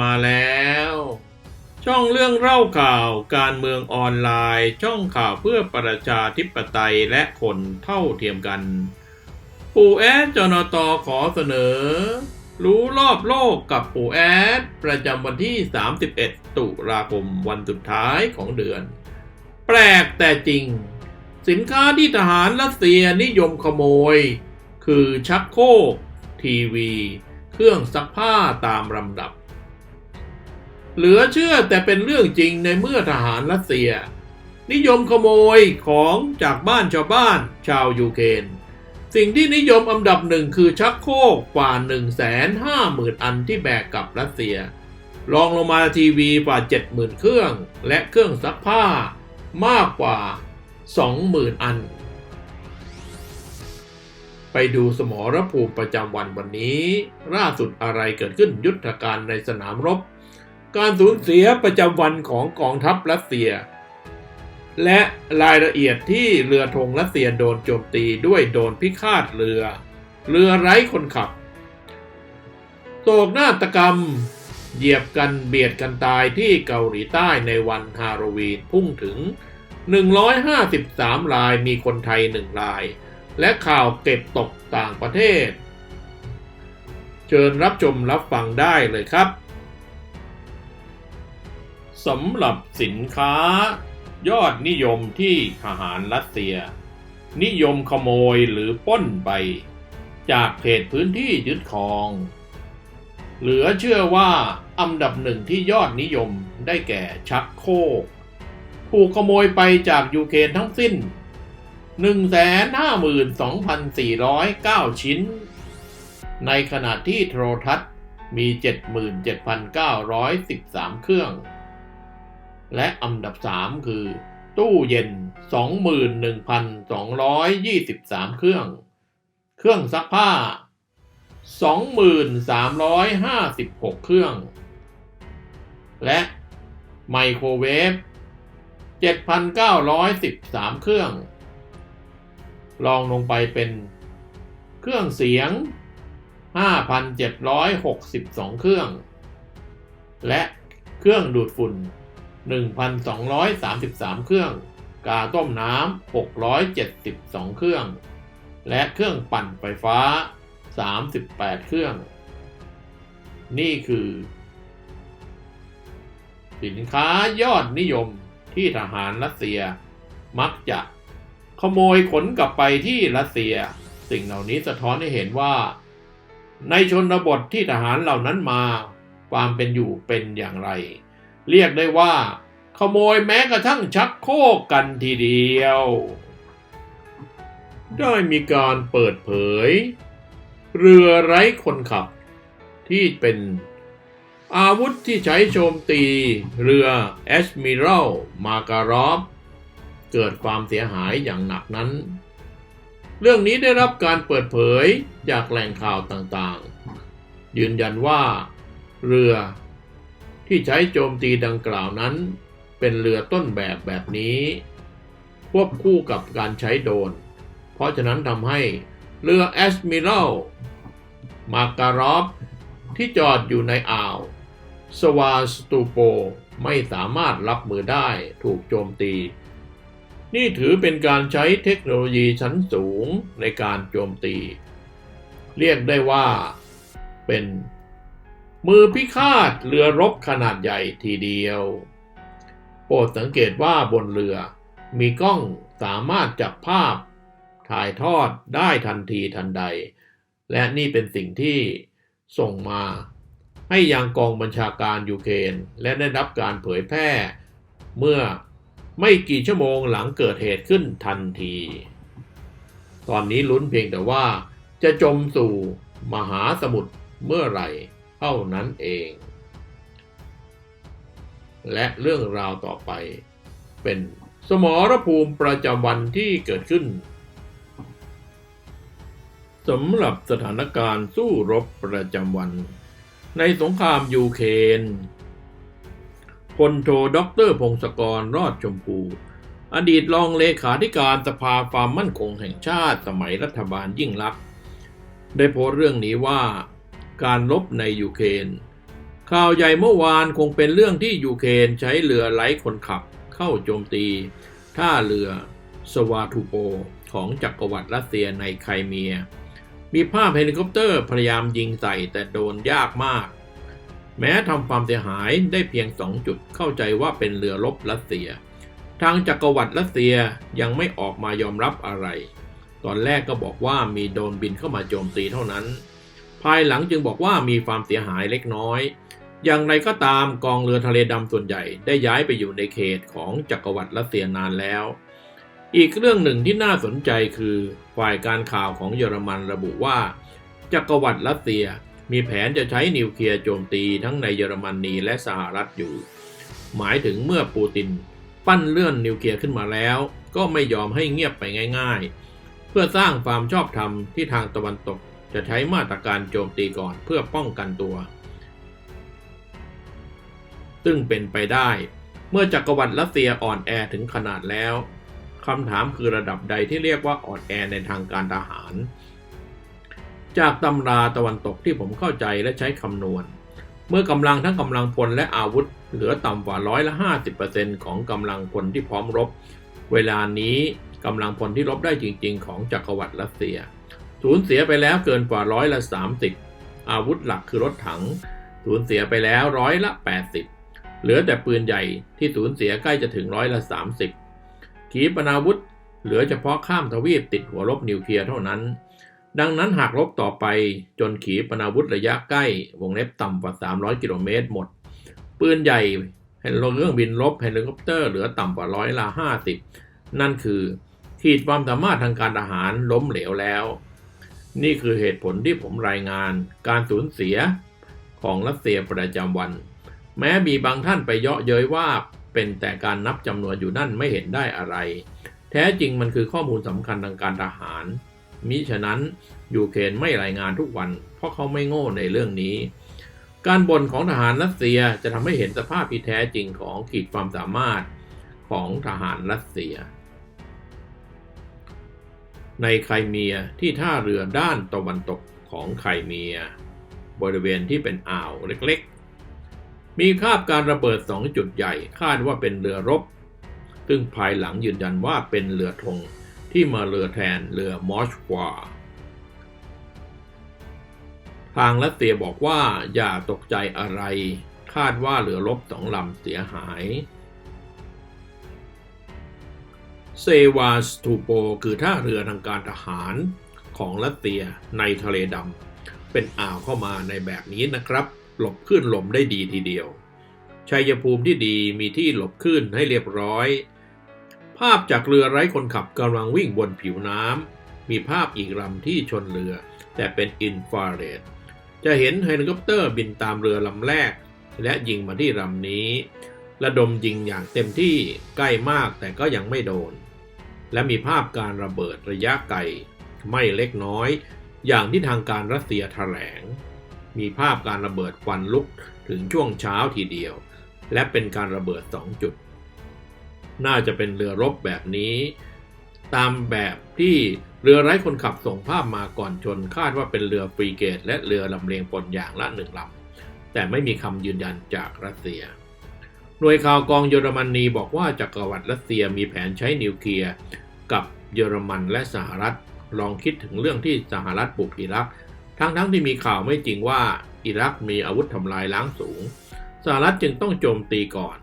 มาแล้ว ช่องเรื่องเล่าข่าวการเมืองออนไลน์ ช่องข่าวเพื่อประชาธิปไตยและคนเท่าเทียมกัน ปู่แอดจรตขอเสนอ รู้รอบโลกกับปู่แอด ประจำวันที่ 31 ตุลาคมวันสุดท้ายของเดือน แปลกแต่จริง สินค้าที่ทหารรัสเซียนิยมขโมย คือชักโครกทีวี เครื่องซักผ้าตามลำดับ เหลือเชื่อแต่เป็นเรื่องจริงในเมื่อทหารรัสเซีย นิยมขโมยของจากบ้านชาวบ้านชาวยูเครนสิ่งที่นิยมอันดับหนึ่งคือชักโครกกว่า 1 5 0 0 0 0 อันที่แบกกลับรัสเซียรองลงมาทีวีกว่า 70,000 เครื่อง และเครื่องซักผ้ามากกว่า 20,000 อัน ไปดูสมรภูมิประจำวันวันนี้ล่าสุดอะไรเกิดขึ้นยุทธการในสนามรบ การสูญเสียประจำวันของกองทัพรัสเซีย และรายละเอียดที่เรือธงรัสเซียโดนโจมตีด้วยโดนพิฆาตเรือ เรือไร้คนขับ โศกนาฏกรรม เหยียบกันเบียดกันตายที่เกาหลีใต้ในวันฮาโลวีนพุ่งถึง 153 รายมีคนไทย 1 ราย และข่าวเก็บตกต่างประเทศ เชิญรับชมรับฟังได้เลยครับ สำหรับสินค้า ยอดนิยมที่ทหารรัสเซีย นิยมขโมยหรือป้นไป จากเขตพื้นที่ยึดครอง เหลือเชื่อว่าอันดับหนึ่งที่ยอดนิยมได้แก่ชักโครกถูกขโมยไปจากยูเครนทั้งสิ้น 152,409 ชิ้น ในขณะที่โทรทัศน์มี 77,913 เครื่อง และอันดับ 3 คือ ตู้เย็น 21,223 เครื่อง เครื่องซักผ้า 2,356 เครื่อง และไมโครเวฟ 7,913 เครื่อง ลองลงไปเป็นเครื่องเสียง 5,762 เครื่อง และเครื่องดูดฝุ่น 1,233 เครื่อง กาต้มน้ำ 672 เครื่อง และเครื่องปั่นไฟฟ้า 38 เครื่อง นี่คือ สินค้ายอดนิยมที่ทหารรัสเซีย มักจะขโมยขนกลับไปที่รัสเซีย สิ่งเหล่านี้สะท้อนให้เห็นว่า ในชนบทที่ทหารเหล่านั้นมา ความเป็นอยู่เป็นอย่างไร เรียกได้ว่า ขโมยแม้กระทั่งชักโครกกันทีเดียว ได้มีการเปิดเผย เรือไร้คนขับ ที่เป็นอาวุธที่ใช้โจมตีเรือแอชมิรัลมาการอฟเกิดความเสียหายอย่างหนักนั้น เรื่องนี้ได้รับการเปิดเผยจากแหล่งข่าวต่างๆ ยืนยันว่า เรือ ที่ใช้โจมตีดังกล่าวนั้น เป็นเรือต้นแบบแบบนี้ ควบคู่กับการใช้โดรนเพราะฉะนั้นทำให้เรือแอชมิรัลมาการอฟที่จอดอยู่ในอ่าว สวาสตูโปไม่สามารถรับมือได้ถูกโจมตี นี่ถือเป็นการใช้เทคโนโลยีชั้นสูงในการโจมตี เรียกได้ว่าเป็น มือพิฆาตเรือรบขนาดใหญ่ทีเดียว โปรดสังเกตว่าบนเรือ มีกล้องสามารถจับภาพ ถ่ายทอดได้ทันทีทันใด และนี่เป็นสิ่งที่ส่งมา ให้ยังกองบัญชาการยูเครนและได้รับการเผยแพร่ เมื่อไม่กี่ชั่วโมงหลังเกิดเหตุขึ้นทันที ตอนนี้ลุ้นเพียงแต่ว่าจะจมสู่มหาสมุทรเมื่อไหร่ เท่านั้นเอง และเรื่องราวต่อไปเป็นสมรภูมิประจำวันที่เกิดขึ้นสำหรับสถานการณ์สู้รบประจำวัน ในสงครามยูเครนพลโทด็อกเตอร์พงศกรรอดชมพู อดีตรองเลขาธิการสภาความมั่นคงแห่งชาติสมัยรัฐบาลยิ่งลักษณ์ได้โพสต์เรื่องนี้ว่า การรบในยูเครนข่าวใหญ่เมื่อวานคงเป็นเรื่องที่ยูเครนใช้เรือไร้คนขับเข้าโจมตี ท่าเรือสวาทูโปของจักรวรรดิรัสเซียในไครเมีย มีภาพเฮลิคอปเตอร์พยายามยิงใส่แต่โดนยากมาก แม้ทำความเสียหายได้เพียงสองจุดเข้าใจว่าเป็นเรือรบรัสเซีย ทางจักรวรรดิรัสเซียยังไม่ออกมายอมรับอะไร ตอนแรกก็บอกว่ามีโดนบินเข้ามาโจมตีเท่านั้น ภายหลังจึงบอกว่ามีความเสียหายเล็กน้อย อย่างไรก็ตามกองเรือทะเลดำส่วนใหญ่ได้ย้ายไปอยู่ในเขตของจักรวรรดิรัสเซียนานแล้ว อีกเรื่องหนึ่งที่น่าสนใจคือฝ่ายการข่าวของเยอรมันระบุว่า จักรวรรดิรัสเซียมีแผนจะใช้นิวเคลียร์โจมตีทั้งในเยอรมนีและสหรัฐอยู่ หมายถึงเมื่อปูติน ปั้นเลื่อนนิวเคลียร์ขึ้นมาแล้ว ก็ไม่ยอมให้เงียบไปง่าย ๆ เพื่อสร้างความชอบธรรมที่ทางตะวันตก จะใช้มาตรการโจมตีก่อนเพื่อป้องกันตัว ซึ่งเป็นไปได้ เมื่อจักรวรรดิรัสเซียอ่อนแอถึงขนาดแล้วคำถามคือระดับใดที่เรียกว่าอ่อนแอในทางการทหาร จากตำราตะวันตกที่ผมเข้าใจและใช้คำนวณ เมื่อกำลังทั้งกำลังพลและอาวุธเหลือต่ำกว่าร้อยละห้าสิบเปอร์เซ็นของกำลังพลที่พร้อมรบ เวลานี้กำลังพลที่รบได้จริง ๆ ของจักรวรรดิรัสเซีย สูญเสียไปแล้วเกินกว่าร้อยละสามสิบอาวุธหลักคือรถถัง สูญเสียไปแล้วร้อยละแปดสิบเหลือแต่ปืนใหญ่ที่สูญเสียใกล้จะถึงร้อยละสามสิบขีปนาวุธ เหลือเฉพาะข้ามทวีปติดหัวรบนิวเคลียร์เท่านั้น ดังนั้นหากรบต่อไปจนขีปนาวุธระยะใกล้วงเล็บต่ำกว่า 300 กิโลเมตรหมด ปืนใหญ่เฮลิเครื่องบินรบเฮลิคอปเตอร์เหลือต่ำกว่าร้อยละ 50 นั่นคือขีดความสามารถทางการทหารล้มเหลวแล้ว นี่คือเหตุผลที่ผมรายงานการสูญเสียของรัสเซียประจำวัน แม้มีบางท่านไปเยาะเย้ยว่าเป็นแต่การนับจำนวนอยู่นั่นไม่เห็นได้อะไร แท้จริงมันคือข้อมูลสำคัญทางการทหาร มิฉะนั้นยูเครนไม่รายงานทุกวัน เพราะเขาไม่โง่ในเรื่องนี้ การบ่นของทหารรัสเซียจะทำให้เห็นสภาพที่แท้จริงของขีดความสามารถของทหารรัสเซีย ในไครเมียที่ท่าเรือด้านตะวันตกของไครเมีย บริเวณที่เป็นอ่าวเล็กๆ มีคาบการระเบิดสองจุดใหญ่คาดว่าเป็นเรือรบ ซึ่งภายหลังยืนยันว่าเป็นเรือธงที่มาเรือแทนเรือมอสควาทางรัสเซียบอกว่าอย่าตกใจอะไร คาดว่าเรือรบสองลำเสียหาย เซวาสตูโป คือท่าเรือทางการทหารของรัสเซียในทะเลดำเป็นอ่าวเข้ามาในแบบนี้นะครับ หลบขึ้นลมได้ดีทีเดียวชัยภูมิที่ดีมีที่หลบขึ้นให้เรียบร้อย ภาพจากเรือไร้คนขับกำลังวิ่งบนผิวน้ำมีภาพอีกลำที่ชนเรือ แต่เป็นอินฟราเรดจะเห็นเฮลิคอปเตอร์บินตามเรือลำแรก และยิงมาที่ลำนี้ ระดมยิงอย่างเต็มที่ใกล้มากแต่ก็ยังไม่โดน และมีภาพการระเบิดระยะไกลไม่เล็กน้อย อย่างที่ทางการรัสเซียแถลง มีภาพการระเบิดควันลุกถึงช่วงเช้าทีเดียว และเป็นการระเบิดสองจุด น่าจะเป็นเรือรบแบบนี้ ตามแบบที่เรือไร้คนขับส่งภาพมาก่อนชนคาดว่าเป็นเรือฟรีเกต และเรือลำเลียงพลอย่างละหนึ่งลำแต่ไม่มีคำยืนยันจากรัสเซีย หน่วยข่าวกองเยอรมนีบอกว่าจักรวรรดิรัสเซียมีแผนใช้นิวเคลียร์กับเยอรมันและสหรัฐ ลองคิดถึงเรื่องที่สหรัฐบุกอิรัก ทั้งๆทที่มีข่าวไม่จริงว่าอิรักมีอาวุธทำลายล้างสูง สหรัฐจึงต้องโจมตีก่อน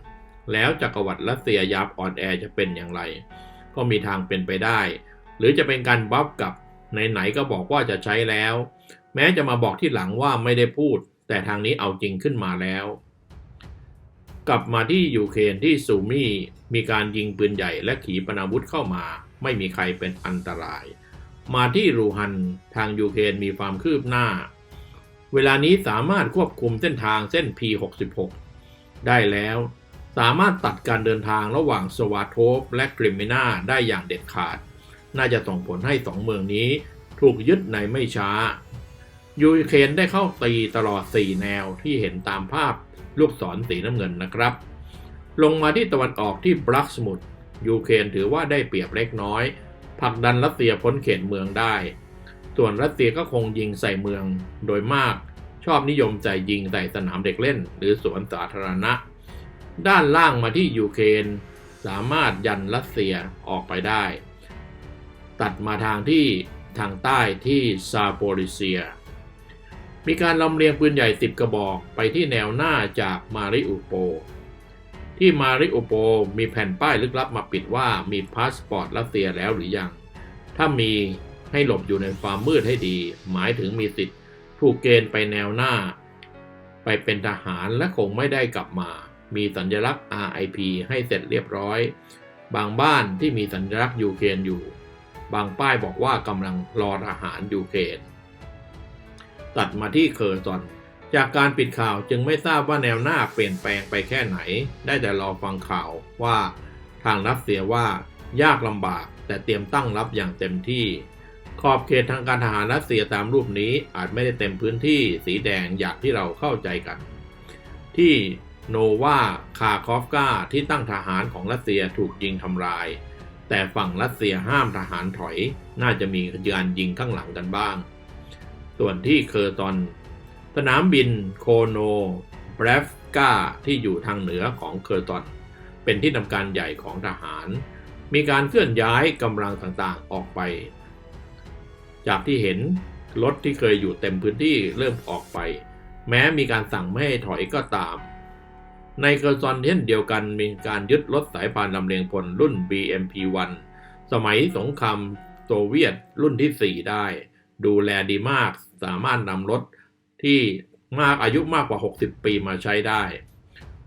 แล้วจักรวรรดิรัสเซียยับอ่อนแอจะเป็นอย่างไร ก็มีทางเป็นไปได้ หรือจะเป็นการบัฟกับไหนๆก็บอกว่าจะใช้แล้ว แม้จะมาบอกที่หลังว่าไม่ได้พูด แต่ทางนี้เอาจริงขึ้นมาแล้ว กลับมาที่ยูเครนที่ซูมี่มีการยิงปืนใหญ่และขีปนาวุธเข้ามา ไม่มีใครเป็นอันตราย มาที่รูฮันทางยูเครนมีความคืบหน้า เวลานี้สามารถควบคุมเส้นทางเส้น P66 ได้แล้ว สามารถตัดการเดินทางระหว่างสวาโทฟและกริมเมนาได้อย่างเด็ดขาด น่าจะส่งผลให้สองเมืองนี้ถูกยึดในไม่ช้ายูเครนได้เข้าตีตลอด 4 แนวที่เห็นตามภาพ ลูกศรสีน้ำเงินนะครับ ลงมาที่ตะวันออกที่บรักสมุทรยูเครนถือว่าได้เปรียบเล็กน้อยผลักดันรัสเซียพ้นเขตเมืองได้ ส่วนรัสเซียก็คงยิงใส่เมืองโดยมากชอบนิยมใส่ยิงใส่สนามเด็กเล่น หรือสวนสาธารณะ ด้านล่างมาที่ยูเครนสามารถยันรัสเซียออกไปได้ ตัดมาทางที่ทางใต้ที่ซาโปริเซีย มีการลำเลียงปืนใหญ่สิบกระบอกไปที่แนวหน้าจากมาริอุโป ที่มาริอุโปมีแผ่นป้ายลึกลับมาปิดว่ามีพาสปอร์ตรัสเซียแล้วหรือยัง ถ้ามีให้หลบอยู่ในความมืดให้ดี หมายถึงมีสิทธิ์ถูกเกณฑ์ไปแนวหน้า ไปเป็นทหารและคงไม่ได้กลับมา มีสัญลักษณ์ RIP ให้เสร็จเรียบร้อย บางบ้านที่มีสัญลักษณ์ยูเครนอยู่ บางป้ายบอกว่ากำลังรอทหารยูเครน ตัดมาที่เคอร์ซอน จากการปิดข่าวจึงไม่ทราบว่าแนวหน้าเปลี่ยนแปลงไปแค่ไหน ได้แต่รอฟังข่าวว่าทางรัสเซียว่ายากลำบากแต่เตรียมตั้งรับอย่างเต็มที่ ขอบเขตทางการทหารรัสเซียตามรูปนี้อาจไม่ได้เต็มพื้นที่สีแดงอย่างที่เราเข้าใจกัน ที่โนวาคาคอฟกาที่ตั้งทหารของรัสเซียถูกยิงทำลาย แต่ฝั่งรัสเซียห้ามทหารถอย น่าจะมีการยิงข้างหลังกันบ้าง ส่วนที่เคอร์ตอน สนามบินโคโนเบรฟกาที่อยู่ทางเหนือของเคอร์ตอน เป็นที่ทำการใหญ่ของทหาร มีการเคลื่อนย้ายกำลังต่างๆออกไป จากที่เห็นรถที่เคยอยู่เต็มพื้นที่เริ่มออกไป แม้มีการสั่งไม่ให้ถอยก็ตาม ในเคอร์ซอนเช่นเดียวกันมีการยึดรถสายพานลำเลียงพลรุ่น BMP-1 สมัยสงครามโซเวียตรุ่นที่ 4 ได้ ดูแลดีมาก สามารถนำรถที่มากอายุมากกว่า 60 ปีมาใช้ได้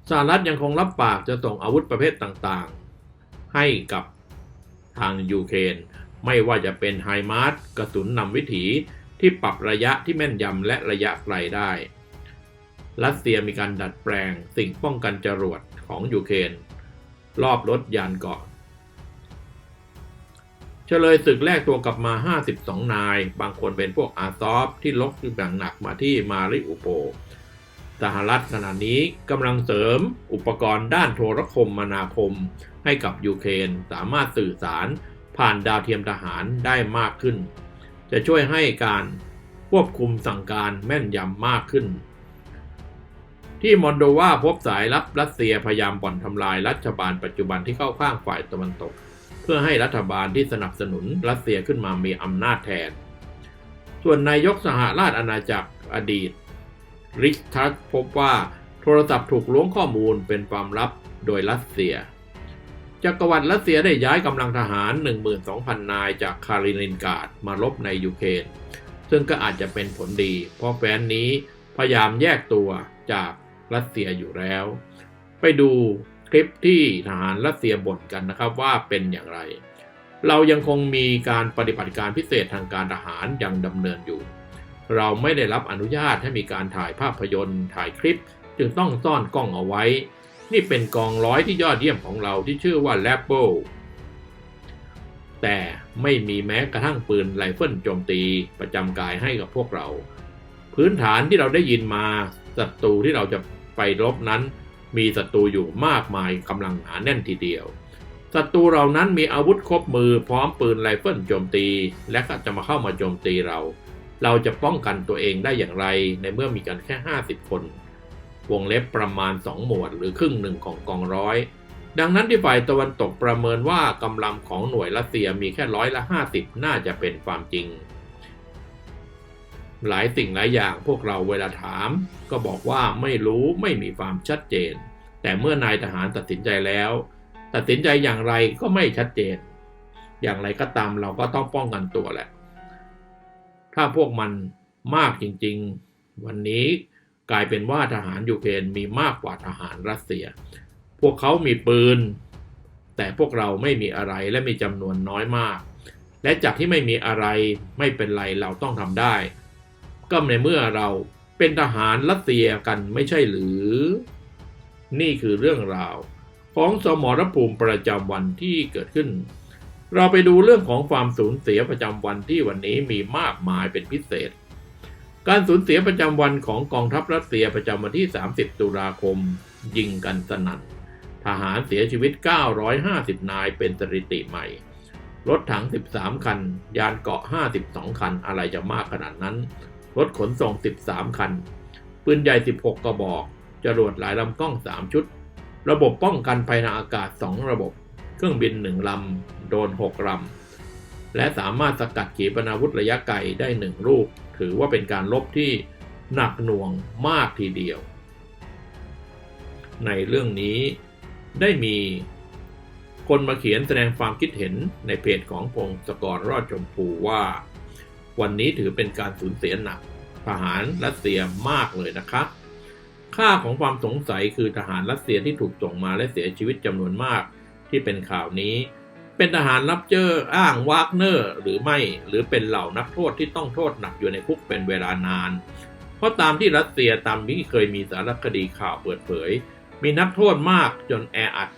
สหรัฐยังคงรับปากจะส่งอาวุธประเภทต่างๆ ให้กับทางยูเครนไม่ว่าจะเป็นไฮมาร์สกระสุนนำวิถีที่ปรับระยะที่แม่นยำและระยะไกลได้ รัสเซียมีการดัดแปลงสิ่งป้องกันจรวดของยูเครนรอบรถยานเกาะ เฉลยศึกแรกตัวกลับมา 52 นาย บางคนเป็นพวกอาซอฟที่ลบอย่างหนักมาที่มาริอุโป สหรัฐขณะนี้กำลังเสริมอุปกรณ์ด้านโทรคมนาคม ให้กับยูเครนสามารถสื่อสารผ่านดาวเทียมทหารได้มากขึ้น จะช่วยให้การควบคุมสั่งการแม่นยำมากขึ้น ที่มอนโดวาพบสายลับรัสเซียพยายามบ่อนทำลายรัฐบาลปัจจุบันที่เข้าข้างฝ่ายตะวันตก พื่อให้รัฐบาลที่สนับสนุนรัสเซียขึ้นมามีอำนาจแทน ส่วนนายกสหราชอาณาจักรอดีต ริชทัสพบว่าโทรศัพท์ถูกล้วงข้อมูลเป็นความลับโดยรัสเซีย จักรวรรดิรัสเซียได้ย้ายกำลังทหาร 12,000 นายจากคารินินกราดมาลบในยูเครน ซึ่งก็อาจจะเป็นผลดี เพราะแฟนนี้พยายามแยกตัวจากรัสเซียอยู่แล้ว ไปดู คลิปที่ทหารรัสเซียบ่นกันนะครับว่าเป็นอย่างไร เรายังคงมีการปฏิบัติการพิเศษทางการทหารยังดำเนินอยู่ เราไม่ได้รับอนุญาตให้มีการถ่ายภาพยนตร์ถ่ายคลิป จึงต้องซ่อนกล้องเอาไว้ นี่เป็นกองร้อยที่ยอดเยี่ยมของเราที่ชื่อว่า l a b b l แต่ไม่มีแม้กระทั่งปืนไรเฟิลโจมตีประจำกายให้กับพวกเรา พื้นฐานที่เราได้ยินมาศัตรูที่เราจะไปรบนั้น มีศัตรูอยู่มากมายกำลังหนาแน่นทีเดียวศัตรูเรานั้นมีอาวุธครบมือพร้อมปืนไรเฟิลโจมตี และก็จะมาเข้ามาโจมตีเรา เราจะป้องกันตัวเองได้อย่างไรในเมื่อมีกันแค่ 50 คน วงเล็บประมาณ 2 หมวดหรือครึ่งหนึ่งของกองร้อย ดังนั้นที่ฝ่ายตะวันตกประเมินว่ากำลังของหน่วยรัสเซียมีแค่ร้อยละ 50 น่าจะเป็นความจริง หลายสิ่งหลายอย่างพวกเราเวลาถาม ก็บอกว่าไม่รู้ไม่มีความชัดเจน แต่เมื่อนายทหารตัดสินใจแล้ว ตัดสินใจอย่างไรก็ไม่ชัดเจน อย่างไรก็ตามเราก็ต้องป้องกันตัวแหละ ถ้าพวกมันมากจริงๆ วันนี้กลายเป็นว่าทหารยูเครนมีมากกว่าทหารรัสเซีย พวกเขามีปืน แต่พวกเราไม่มีอะไรและมีจำนวนน้อยมาก และจากที่ไม่มีอะไรไม่เป็นไรเราต้องทำได้ ก็ในเมื่อเราเป็นทหารรัสเซียกันไม่ใช่หรือ นี่คือเรื่องราวของสมรภูมิประจำวันที่เกิดขึ้น เราไปดูเรื่องของความสูญเสียประจำวันที่วันนี้มีมากมายเป็นพิเศษ การสูญเสียประจำวันของกองทัพรัสเซียประจำวันที่ 30 ตุลาคม ยิงกันสนั่น ทหารเสียชีวิต 950 นายเป็นสถิติใหม่ รถถัง 13 คัน ยานเกาะ 52 คัน อะไรจะมากขนาดนั้น รถขนส่ง 13 คัน ปืนใหญ่ 16 กระบอก จรวดหลายลำกล้อง 3 ชุด ระบบป้องกันภัยทางอากาศ 2 ระบบ เครื่องบิน 1 ลำ โดน 6 ลำ และสามารถสกัดขีปนาวุธระยะไกลได้ 1 ลูก ถือว่าเป็นการลบที่หนักหน่วงมากทีเดียว ในเรื่องนี้ได้มีคนมาเขียนแสดงความคิดเห็นในเพจของพงศกรรอดชมพูว่า วันนี้ถือเป็นการสูญเสียหนักทหารรัสเซียมากเลยนะคะค่าของความสงสัยคือทหารรัสเซียที่ถูกส่งมาและเสียชีวิตจำนวนมากที่เป็นข่าวนี้ เป็นทหารรับเจออ้างวากเนอร์หรือไม่หรือเป็นเหล่านักโทษที่ต้องโทษหนักอยู่ในคุกเป็นเวลานาน เพราะตามที่รัสเซียตามที่เคยมีสารคดีข่าวเปิดเผย มีนักโทษมากจนแออัด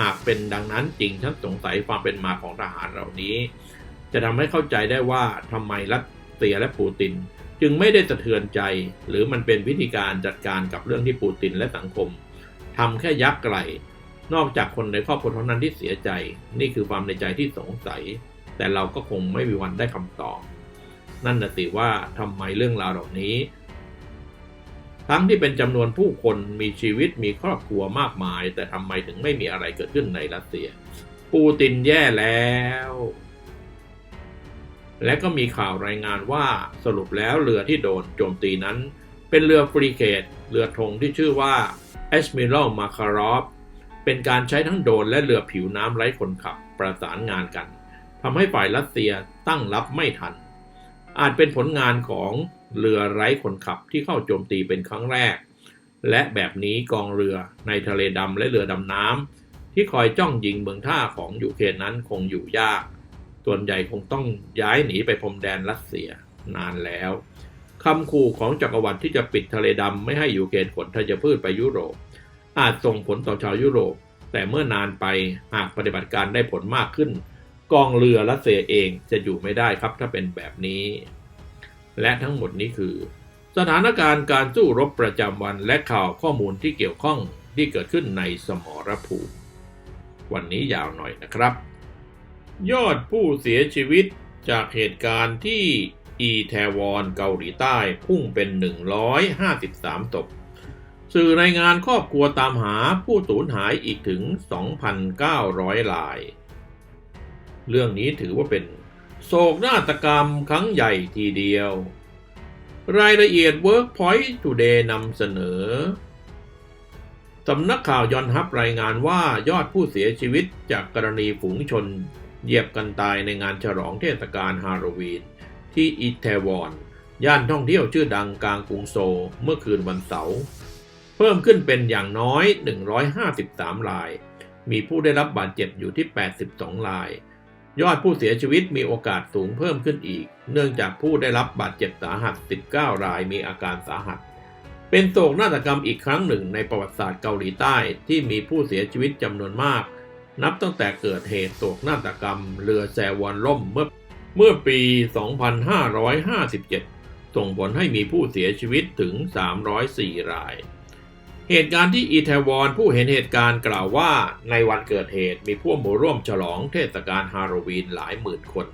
หากเป็นดังนั้นจริงฉันสงสัยความเป็นมาของทหารเหล่านี้ จะทำให้เข้าใจได้ว่าทำไมรัสเซียและปูติน จึงไม่ได้สะเทือนใจ หรือมันเป็นวิธีการจัดการกับเรื่องที่ปูตินและสังคมทำแค่ยักไกลนอกจากคนในครอบครัวเท่านั้นที่เสียใจ นี่คือความในใจที่สงสัย แต่เราก็คงไม่มีวันได้คำตอบ นั่นน่ะสิว่าทำไมเรื่องราวเหล่านี้ ทั้งที่เป็นจำนวนผู้คนมีชีวิตมีครอบครัวมากมาย แต่ทำไมถึงไม่มีอะไรเกิดขึ้นในรัสเซีย ปูตินแย่แล้ว และก็มีข่าวรายงานว่าสรุปแล้วเรือที่โดนโจมตีนั้น เป็นเรือฟรีเกตเรือธงที่ชื่อว่า Admiral Makarov เป็นการใช้ทั้งโดรนและเรือผิวน้ำไร้คนขับประสานงานกันทำให้ฝ่ายรัสเซียตั้งรับไม่ทัน อาจเป็นผลงานของเรือไร้คนขับที่เข้าโจมตีเป็นครั้งแรก และแบบนี้กองเรือในทะเลดำและเรือดำน้ำที่คอยจ้องยิงเมืองท่าของยูเครนนั้นคงอยู่ยาก ส่วนใหญ่คงต้องย้ายหนีไปพรมแดนรัสเซียนานแล้วคำขู่ของจักรวรรดิที่จะปิดทะเลดำไม่ให้ยูเครนขนธัญพืชไปยุโรป อาจส่งผลต่อชาวยุโรป แต่เมื่อนานไปหากปฏิบัติการได้ผลมากขึ้น กองเรือรัสเซียเองจะอยู่ไม่ได้ครับถ้าเป็นแบบนี้ และทั้งหมดนี้คือ สถานการณ์การสู้รบประจำวันและข่าวข้อมูลที่เกี่ยวข้องที่เกิดขึ้นในสมรภูมิวันนี้ยาวหน่อยนะครับ ยอดผู้เสียชีวิตจากเหตุการณ์ที่อีแทวอนเกาหลีใต้พุ่งเป็น 153ศพสื่อรายงานครอบครัวตามหาผู้สูญหายอีกถึง 2,900 ราย เรื่องนี้ถือว่าเป็นโศกนาฏกรรมครั้งใหญ่ทีเดียว รายละเอียด Workpoint Today นำเสนอ สำนักข่าวยอนฮับรายงานว่ายอดผู้เสียชีวิตจากกรณีฝูงชน เหยียบกันตายในงานฉลองเทศกาลฮาโลวีน ที่อิตาวอนย่านท่องเที่ยวชื่อดังกลางกรุงโซลเมื่อคืนวันเสาร์เพิ่มขึ้นเป็นอย่างน้อย 153 ราย มีผู้ได้รับบาดเจ็บอยู่ที่ 82 ราย ยอดผู้เสียชีวิตมีโอกาสสูงเพิ่มขึ้นอีก เนื่องจากผู้ได้รับบาดเจ็บสาหัส 19 รายมีอาการสาหัส เป็นโศกนาฏกรรมอีกครั้งหนึ่งในประวัติศาสตร์เกาหลีใต้ที่มีผู้เสียชีวิตจำนวนมาก นับตั้งแต่เกิดเหตุโศกนาฏกรรมเรือแซวอนล่มเมื่อเมื่อปี 2557 ส่งผลให้มีผู้เสียชีวิตถึง 304 ราย เหตุการณ์ที่อีแทวอนผู้เห็นเหตุการณ์กล่าวว่าในวันเกิดเหตุมีผู้มาร่วมฉลองเทศกาลฮาโลวีนหลายหมื่นคน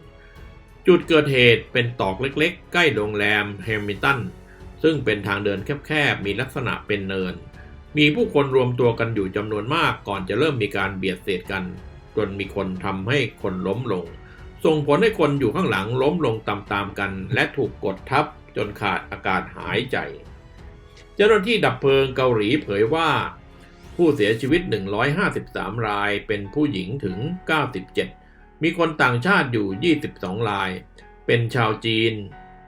จุดเกิดเหตุเป็นตอกเล็กๆ ใกล้โรงแรมแฮมิลตัน ซึ่งเป็นทางเดินแคบๆ มีลักษณะเป็นเนิน มีผู้คนรวมตัวกันอยู่จำนวนมากก่อนจะเริ่มมีการเบียดเสียดกัน จนมีคนทำให้คนล้มลง ส่งผลให้คนอยู่ข้างหลังล้มลงตามๆกัน และถูกกดทับจนขาดอากาศหายใจ เจ้าหน้าที่ดับเพลิงเกาหลีเผยว่า ผู้เสียชีวิต 153 รายเป็นผู้หญิงถึง 97 มีคนต่างชาติอยู่ 22 ราย เป็นชาวจีน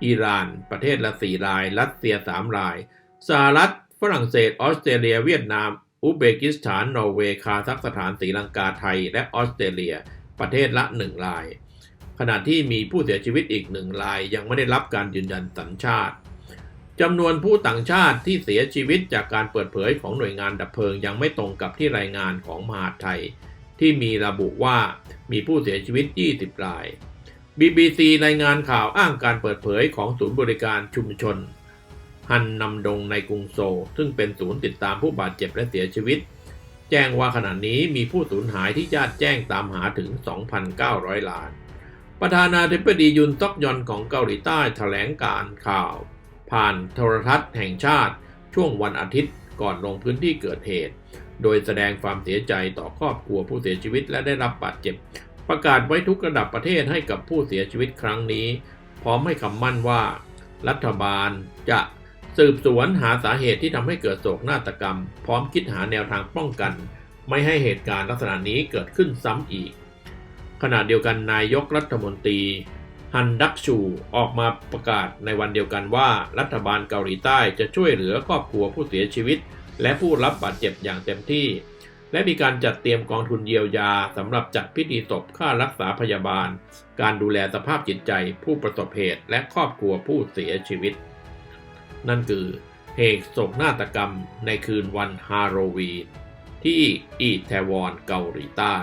อิหร่าน ประเทศละ 4 ราย รัสเซีย 3 รายสหรัฐ รั่งเศส ออสเตรเลีย เวียดนาม อุซเบกิสถาน นอร์เวย์ คาซัคสถาน ศรีลังกา ไทย และออสเตรเลีย ประเทศละ 1 ราย ขณะที่มีผู้เสียชีวิตอีกหนึ่งราย ยังไม่ได้รับการยืนยันสัญชาติจำนวนผู้ต่างชาติที่เสียชีวิตจากการเปิดเผยของหน่วยงานดับเพลิงยังไม่ตรงกับที่รายงานของมหาดไทย ที่มีระบุว่ามีผู้เสียชีวิต 20 ราย BBC รายงานข่าวอ้างการเปิดเผยของศูนย์บริการชุมชน ฮันนำดงในกรุงโซลซึ่งเป็นศูนย์ติดตามผู้บาดเจ็บและเสียชีวิต แจ้งว่าขณะนี้มีผู้สูญหายที่ญาติแจ้งตามหาถึง 2,900 ล้าน ประธานาธิบดียุนซอกยอนของเกาหลีใต้แถลงการข่าว ผ่านโทรทัศน์แห่งชาติ ช่วงวันอาทิตย์ก่อนลงพื้นที่เกิดเหตุ โดยแสดงความเสียใจต่อครอบครัวผู้เสียชีวิตและได้รับบาดเจ็บ ประกาศไว้ทุกระดับประเทศให้กับผู้เสียชีวิตครั้งนี้ พร้อมให้คำมั่นว่า รัฐบาลจะ สืบสวนหาสาเหตุที่ทำให้เกิดโศกนาฏกรรม พร้อมคิดหาแนวทางป้องกัน ไม่ให้เหตุการณ์ลักษณะนี้เกิดขึ้นซ้ำอีก ขณะเดียวกันนายกรัฐมนตรีฮันดักชูออกมาประกาศในวันเดียวกันว่ารัฐบาลเกาหลีใต้จะช่วยเหลือครอบครัวผู้เสียชีวิต และผู้รับบาดเจ็บอย่างเต็มที่ และมีการจัดเตรียมกองทุนเยียวยาสำหรับจัดพิธีศพค่ารักษาพยาบาล การดูแลสภาพจิตใจผู้ประสบเหตุและครอบครัวผู้เสียชีวิต นั่นคือเหตุโศกนาฏกรรมในคืนวันฮาโลวีนที่อีแทวอนเกาหลีใต้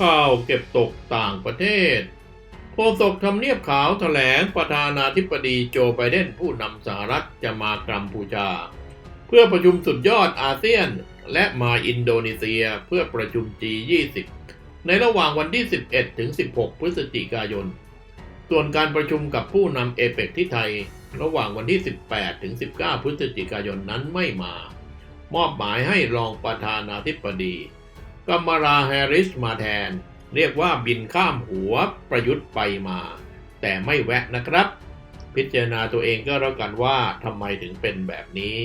ข่าวเก็บตกต่างประเทศโฆษกทำเนียบขาวถแถลงประธานาธิบดีโจไบเดนผู้นำสหรัฐจะมากัมพูชา เพื่อประชุมสุดยอดอาเซียน และมาอินโดนีเซียเพื่อประชุม G20 ในระหว่างวันที่ 11 ถึง 16 พฤศจิกายน ส่วนการประชุมกับผู้นำเอเปกที่ไทย ระหว่างวันที่ 18 ถึง 19 พฤศจิกายนนั้นไม่มา มอบหมายให้รองประธานาธิบดีกัมราแฮร์ริสมาแทน เรียกว่าบินข้ามหัวประยุทธ์ไปมา แต่ไม่แวะนะครับ พิจารณาตัวเองก็แล้วกันว่าทำไมถึงเป็นแบบนี้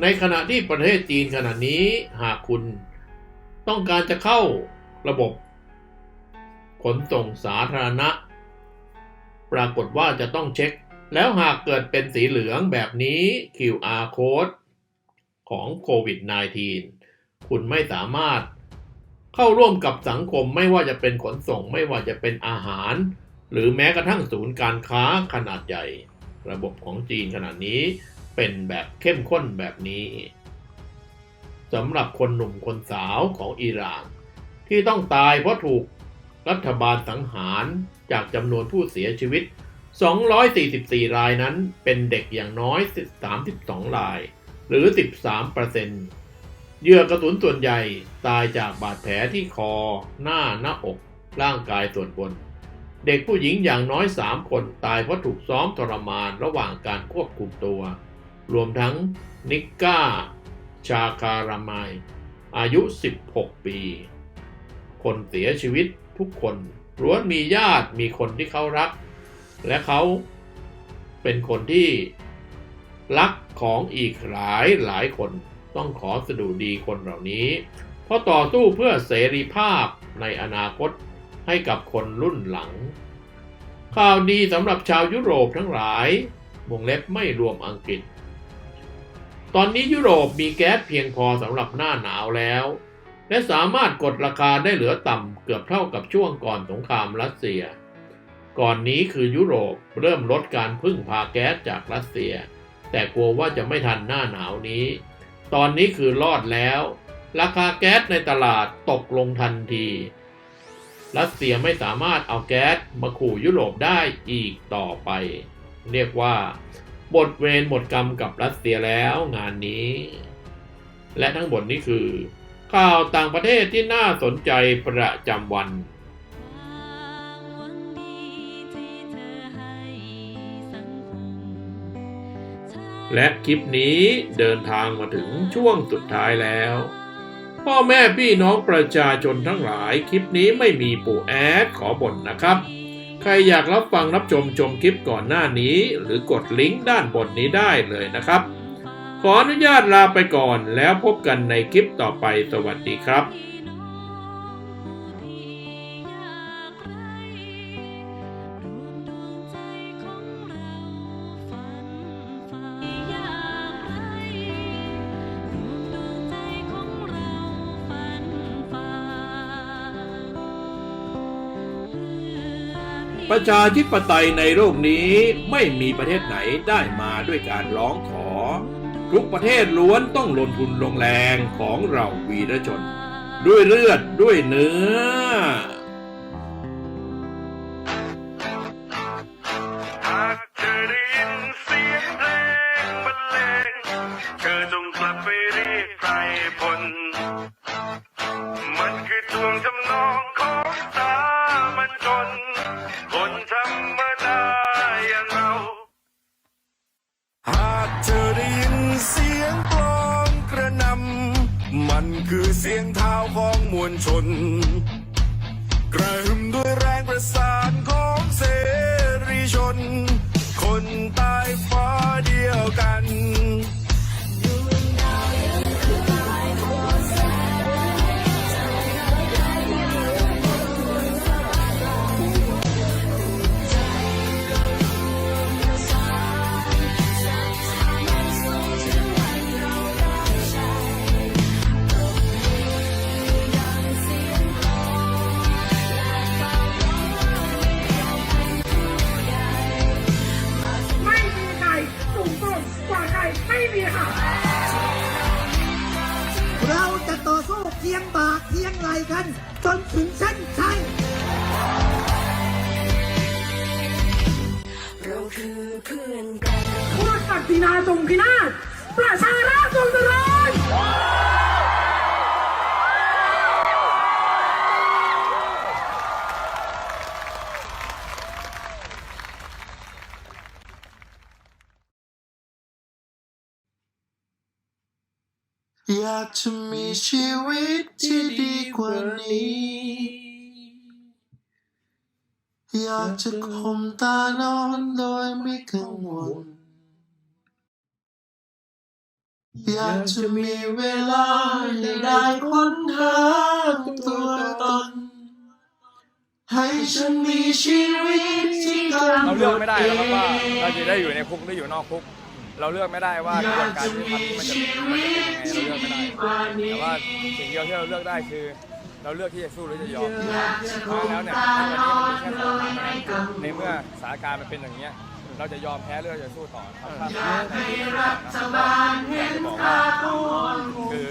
ในขณะที่ประเทศจีนขณะนี้หากคุณต้องการจะเข้าระบบ ขนส่งสาธารณะ ปรากฏว่าจะต้องเช็ค แล้วหากเกิดเป็นสีเหลืองแบบนี้ QR code ของโควิด -19 คุณไม่สามารถเข้าร่วมกับสังคมไม่ว่าจะเป็นขนส่งไม่ว่าจะเป็นอาหาร หรือแม้กระทั่งศูนย์การค้าขนาดใหญ่ ระบบของจีนขนาดนี้เป็นแบบเข้มข้นแบบนี้สำหรับคนหนุ่มคนสาวของอิหร่านที่ต้องตายเพราะถูก รัฐบาลสังหารจากจำนวนผู้เสียชีวิต 244 รายนั้นเป็นเด็กอย่างน้อย 32 ราย หรือ 13%เหยื่อกระสุนส่วนใหญ่ตายจากบาดแผลที่คอ หน้าหน้าอก ร่างกายส่วนบน เด็กผู้หญิงอย่างน้อย 3 คนตายเพราะถูกซ้อมทรมานระหว่างการควบคุมตัว รวมทั้งนิกก้า ชาคารามายอายุ 16 ปี คนเสียชีวิต ทุกคนล้วนมีญาติมีคนที่เขารัก และเขาเป็นคนที่รักของอีกหลายหลายคนต้องขอสดุดีคนเหล่านี้ เพราะต่อสู้เพื่อเสรีภาพในอนาคตให้กับคนรุ่นหลัง ข่าวดีสำหรับชาวยุโรปทั้งหลายวงเล็บไม่รวมอังกฤษ ตอนนี้ยุโรปมีแก๊สเพียงพอสำหรับหน้าหนาวแล้ว และสามารถกดราคาได้เหลือต่ำเกือบเท่ากับช่วงก่อนสงครามรัสเซีย ก่อนนี้คือยุโรปเริ่มลดการพึ่งพาแก๊สจากรัสเซีย แต่กลัวว่าจะไม่ทันหน้าหนาวนี้ ตอนนี้คือรอดแล้ว ราคาแก๊สในตลาดตกลงทันที รัสเซียไม่สามารถเอาแก๊สมาขู่ยุโรปได้อีกต่อไป เรียกว่าบทเวรหมดกรรมกับรัสเซียแล้วงานนี้ และทั้งหมดนี้คือ ข่าวต่างประเทศที่น่าสนใจประจำวัน และคลิปนี้เดินทางมาถึงช่วงสุดท้ายแล้ว พ่อแม่พี่น้องประชาชนทั้งหลายคลิปนี้ไม่มีปู่แอดขอบ่นนะครับ ใครอยากรับฟังรับชมชมคลิปก่อนหน้านี้ หรือกดลิงก์ด้านบนนี้ได้เลยนะครับ ขออนุญาตลาไปก่อนแล้วพบกันในคลิปต่อไปสวัสดีครับประชาธิปไตยในโลกนี้ไม่มีประเทศไหนได้มาด้วยการร้องขอ ทุกประเทศล้วนต้องลงทุนลงแรงของเราวีรชน ด้วยเลือดด้วยเนื้อ ชีวิตที่ดีกว่านี้ อยากจะข่มตานอนโดยไม่กังวล อยากจะมีเวลาให้ได้ค้นหาตัวตน ให้ฉันมีชีวิตที่กำหนเราเลือกดไม่ได้เอหรอกครับว่าเราง จะได้อยู่ในคุกหรืออยู่นอกคุก เราเลือกไม่ได้ว่ากระบวนการยุติธรรมที่มันจะมันจะเป็นยังไงเราเลือกไม่ได้แต่ว่าสิ่งเดียวที่เราเลือกได้คือ เราเลือกที่จะสู้หรือจะยอมเพราะฉะนั้นแล้วเนี่ยถ้าวันนี้มันมีแค่สองทางนั้นในเมื่อสถานการณ์มันเป็นอย่างเงี้ยเราจะยอมแพ้หรือเราจะสู้ต่อครับถ้าในที่สุดนะครับจะบอกว่าคือ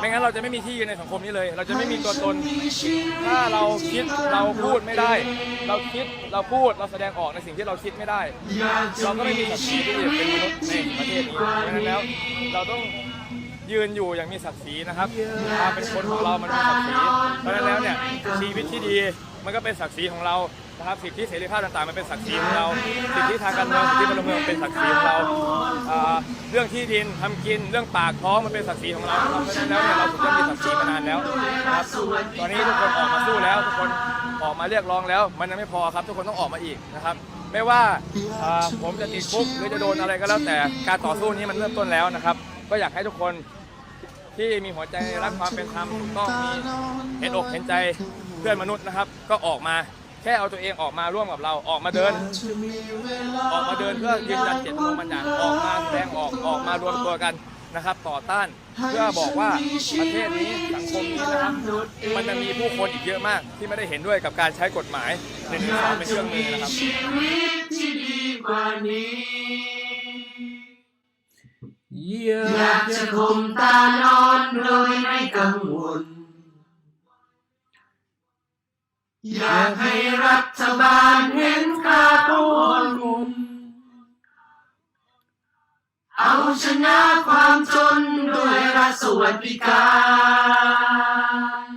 ไม่งั้นเราจะไม่มีที่ยืนในสังคมนี้เลย เราจะไม่มีตัวตน ถ้าเราคิดเราพูดไม่ได้ เราคิดเราพูดเราแสดงออกในสิ่งที่เราคิดไม่ได้ เราก็ไม่มีศักดิ์ศรีที่จะเป็นมนุษย์ในประเทศนี้เพราะฉะนั้นแล้ว เราต้องยืนอยู่อย่างมีศักดิ์ศรีนะครับความเป็นคนของเรามันมีศักดิ์ศรีเพราะฉะนั้นแล้วเนี่ยชีวิตที่ดีมันก็เป็นศักดิ์ศรีของเรา นะครับสิทธิเสรีภาพต่างๆมันเป็นศักดิ์ศรีของเราสิทธิทางการเมืองสิทธิพลเมืองเป็นศักดิ์ศรีของเราอ่าเรื่องที่ดินทำกินเรื่องปากท้องมันเป็นศักดิ์ศรีของเราเพราะฉะนั้นแล้วเนี่ยเราถึงต้องมีศักดิ์ศรีมานานแล้วนะครับตอนนี้ทุกคนออกมาสู้แล้วทุกคนออกมาเรียกร้องแล้ว มันยังไม่พอครับ ทุกคนต้องออกมาอีกนะครับ ไม่ว่าอ่าผมจะติดคุกหรือจะโดนอะไรก็แล้วแต่การต่อสู้นี้มันเริ่มต้นแล้วนะครับ ก็อยากให้ทุกคนที่มีหัวใจรักความเป็นธรรมถูกต้องมีเห็นอกเห็นใจเพื่อนมนุษย์นะครับ ก็ออกมา แค่เอาตัวเองออกมาร่วมกับเราออกมาเดิน ออกมาเดินเพื่อยืนยันเจตจำนงบางอย่างออกมาแสดงออกออกมารวมตัวกันนะครับ ต่อต้านเพื่อบอกว่าประเทศนี้สังคมนี้นะครับมันจะมีผู้คนอีกเยอะมาก ที่ไม่ได้เห็นด้วยกับการใช้กฎหมายหนึ่งสองเป็นเครื่องมือนะครับชีวิตที่ดีกว่านี้อยากจะข่มตานอนโดยไม่กังวล อยากให้รัฐบาลเห็นค่าของคนเอาชนะความจนด้วยรัฐสวัสดิการ